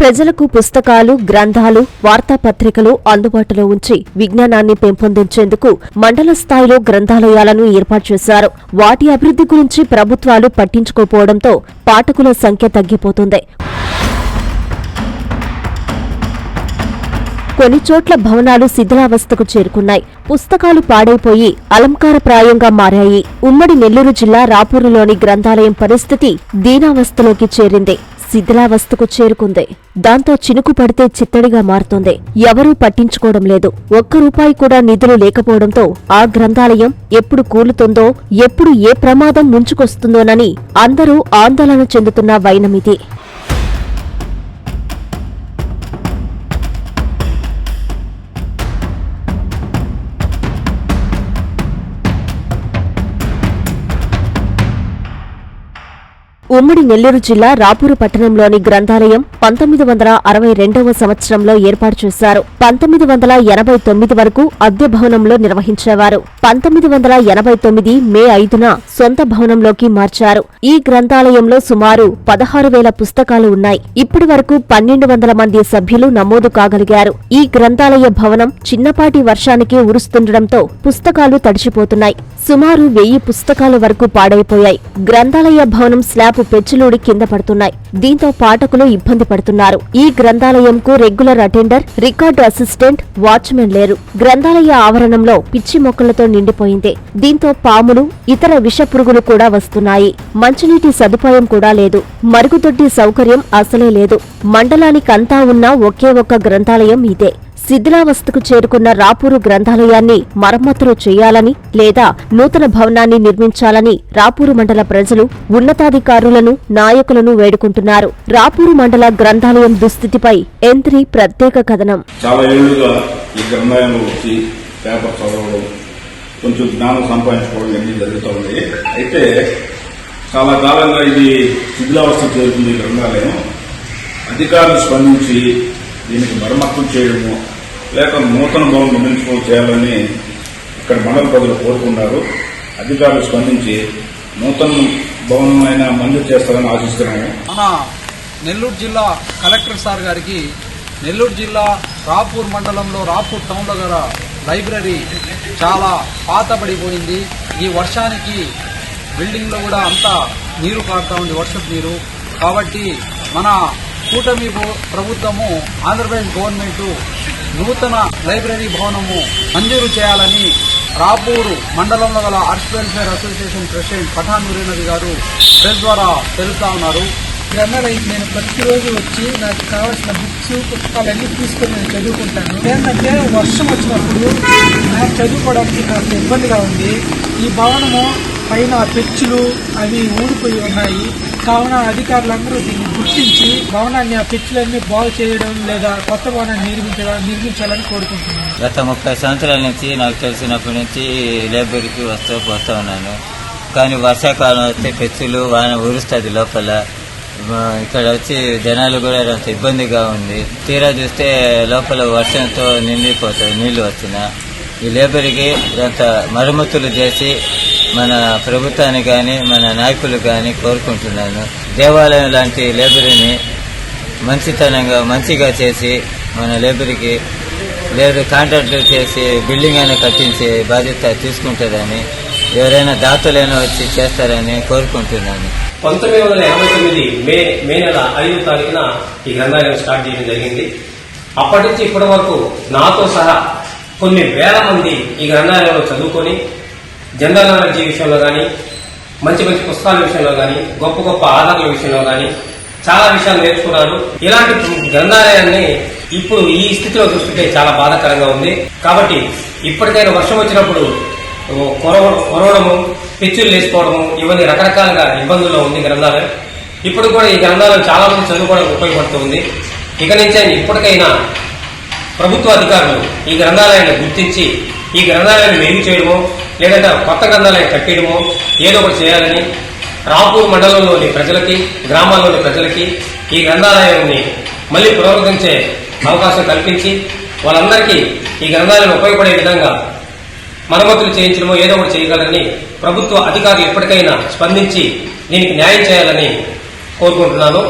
ప్రజలకు పుస్తకాలు గ్రంథాలు వార్తాపత్రికలు అందుబాటులో ఉంచి విజ్ఞానాన్ని పెంపొందించేందుకు మండల స్థాయిలో గ్రంథాలయాలను ఏర్పాటు చేశారు. వాటి అభివృద్ధి గురించి ప్రభుత్వాలు పట్టించుకోకపోవడంతో పాఠకుల సంఖ్య తగ్గిపోతుంది. కొన్ని చోట్ల భవనాలు శిథిలావస్థకు చేరుకున్నాయి. పుస్తకాలు పాడైపోయి అలంకారప్రాయంగా మారాయి. ఉమ్మడి నెల్లూరు జిల్లా రాపూరులోని గ్రంథాలయం పరిస్థితి దీనావస్థలోకి చేరింది. శిథిలావస్థకు చేరుకుంది. దాంతో చినుకు పడితే చిత్తడిగా మారుతోంది. ఎవరూ పట్టించుకోవడం లేదు. ఒక్క రూపాయి కూడా నిధులు లేకపోవడంతో ఆ గ్రంథాలయం ఎప్పుడు కూలుతుందో ఎప్పుడు ఏ ప్రమాదం ముంచుకొస్తుందోనని అందరూ ఆందోళన చెందుతున్న వైనమిది. ఉమ్మడి నెల్లూరు జిల్లా రాపూరు పట్టణంలోని గ్రంథాలయం పంతొమ్మిది వందల అరవై రెండవ సంవత్సరంలో ఏర్పాటు చేశారు. పంతొమ్మిది వందల ఎనభై తొమ్మిది వరకు అద్దె భవనంలో నిర్వహించేవారు. పంతొమ్మిది వందల ఎనభై తొమ్మిది మే ఐదున సొంత భవనంలోకి మార్చారు. ఈ గ్రంథాలయంలో సుమారు పదహారు వేల పుస్తకాలు ఉన్నాయి. ఇప్పటి వరకు పన్నెండు వందల మంది సభ్యులు నమోదు కాగలిగారు. ఈ గ్రంథాలయ భవనం చిన్నపాటి వర్షానికే ఉరుస్తుండటంతో పుస్తకాలు తడిచిపోతున్నాయి. సుమారు వెయ్యి పుస్తకాల వరకు పాడైపోయాయి. గ్రంథాలయ భవనం స్లాబ్ పెచ్చులూడి కింద పడుతున్నాయి. దీంతో పాఠకులు ఇబ్బంది పడుతున్నారు. ఈ గ్రంథాలయంకు regular attender record assistant watchman లేరు. గ్రంథాలయ ఆవరణంలో పిచ్చి మొక్కలతో నిండిపోయింది. దీంతో పాములు ఇతర విష పురుగులు కూడా వస్తున్నాయి. మంచినీటి సదుపాయం కూడా లేదు. మరుగుదొడ్డి సౌకర్యం అసలే లేదు. మండలానికంతా ఉన్న ఒకే ఒక్క గ్రంథాలయం ఇదే. శిథిలావస్థకు చేరుకున్న రాపూరు గ్రంథాలయాన్ని మరమ్మతులు చేయాలని లేదా నూతన భవనాన్ని నిర్మించాలని రాపూరు మండల ప్రజలు ఉన్నతాధికారులను నాయకులను వేడుకుంటున్నారు. రాపూరు మండల గ్రంథాలయం దుస్థితిపై ఎంత్రి ప్రత్యేక కథనం. చాలా ఏళ్ళుగా ఈ గ్రంథాలయంలో వచ్చి పేపర్ చదవడం కొంచెం జ్ఞానం సంపాదించుకోవడం ఇవన్నీ జరుగుతూ ఉన్నాయి. అయితే చాలా కాలంగా ఇది శిథిలావస్థ చేరుకుంది గ్రంథాలయం. అధికారులు స్పందించి దీనికి మరమ్మతులు చేయడము లేక నూతన భవనం నిర్మించుకో చేయాలని ఇక్కడ మండల ప్రజలు కోరుకున్నారు. అధికారులు స్పందించి నూతన భవనం అయినా మంజూరు చేస్తారని ఆశిస్తున్నాము. మన నెల్లూరు జిల్లా కలెక్టర్ సార్ గారికి నెల్లూరు జిల్లా రాపూర్ మండలంలో రాపూర్ టౌన్లో గల లైబ్రరీ చాలా పాతబడిపోయింది ఈ వర్షానికి బిల్డింగ్లో కూడా అంతా నీరు కారుతా ఉంది వర్షపు నీరు. కాబట్టి మన కూటమి ప్రభుత్వము ఆంధ్రప్రదేశ్ గవర్నమెంట్ నూతన లైబ్రరీ భవనము మంజూరు చేయాలని రాపూరు మండలంలో గల arts welfare association president Pathan Noorinadi గారు ప్రెస్ ద్వారా తెలుస్తా ఉన్నారు. గ్రంథాలయం నేను ప్రతిరోజు వచ్చి నాకు కావాల్సిన బుక్స్ పుస్తకాలన్నీ తీసుకొని నేను చదువుకుంటాను. ఏంటంటే వర్షం వచ్చినప్పుడు నాకు చదువుకోవడానికి కాస్త ఇబ్బందిగా ఉంది. ఈ భవనము పైన పెచ్చులు అవి ఊడిపోయి ఉన్నాయి. కావున అధికారులందరూ దీన్ని గుర్తించి భవనాన్ని ఆ పెచ్చులన్నీ బాగు చేయడం లేదా కొత్త భవనాన్ని నిర్మించడం నిర్మించాలని కోరుకుంటున్నాను. గత ముప్పై సంవత్సరాల నుంచి నాకు తెలిసినప్పటి నుంచి లైబ్రరీకి వస్తూ పోతూ ఉన్నాను. కానీ వర్షాకాలం వస్తే పెచ్చులు వాన ఊరుస్తుంది లోపల. ఇక్కడ వచ్చి జనాలు కూడా ఇబ్బందిగా ఉంది. తీరా చూస్తే లోపల వర్షంతో నిండిపోతాయి నీళ్ళు వచ్చిన. ఈ లేబర్కి కొంత మరమ్మతులు చేసి మన ప్రభుత్వాన్ని కానీ మన నాయకులు కానీ కోరుకుంటున్నాను. దేవాలయం లాంటి లేబరీని మంచితనంగా మంచిగా చేసి మన లేబర్కి లేదు కాంట్రాక్టులు చేసి బిల్డింగ్ అయినా కట్టించే బాధ్యత తీసుకుంటుందని ఎవరైనా దాతలైనా వచ్చి చేస్తారని కోరుకుంటున్నాను. పంతొమ్మిది వందల ఎనభై తొమ్మిది మే మే నెల ఐదు తారీఖున ఈ గ్రంథాలయం స్టార్ట్ చేయడం జరిగింది. అప్పటి నుంచి ఇప్పటి వరకు నాతో సహా కొన్ని వేల మంది ఈ గ్రంథాలయంలో చదువుకొని జనరల్ నాలెడ్జ్ విషయంలో కానీ మంచి మంచి పుస్తకాల విషయంలో కానీ గొప్ప గొప్ప ఆధారాల విషయంలో కానీ చాలా విషయాలు నేర్చుకున్నారు. ఇలాంటి గ్రంథాలయాన్ని ఇప్పుడు ఈ స్థితిలో చూస్తుంటే చాలా బాధాకరంగా ఉంది. కాబట్టి ఇప్పటికైనా వర్షం వచ్చినప్పుడు కొరవ కొరవడము పిచ్చులు లేచిపోవడము ఇవన్నీ రకరకాలుగా ఇబ్బందుల్లో ఉంది గ్రంథాలయం. ఇప్పుడు కూడా ఈ గ్రంథాలయం చాలా మంది చదువుకోవడానికి ఉపయోగపడుతుంది ఇక నుంచే ఇప్పటికైనా ప్రభుత్వ అధికారులు ఈ గ్రంథాలయాన్ని గుర్తించి ఈ గ్రంథాలయాన్ని మెరుగు చేయడమో లేదంటే కొత్త గ్రంథాలయం కట్టేయడమో ఏదో ఒకటి చేయాలని రాపూర్ మండలంలోని ప్రజలకి గ్రామాల్లోని ప్రజలకి ఈ గ్రంథాలయాన్ని మళ్ళీ పునరుద్ధరించే అవకాశం కల్పించి వాళ్ళందరికీ ఈ గ్రంథాలయం ఉపయోగపడే విధంగా మరమ్మతులు చేయించడమో ఏదో ఒకటి చేయగలరని ప్రభుత్వ అధికారులు ఎప్పటికైనా స్పందించి దీనికి న్యాయం చేయాలని కోరుకుంటున్నాను.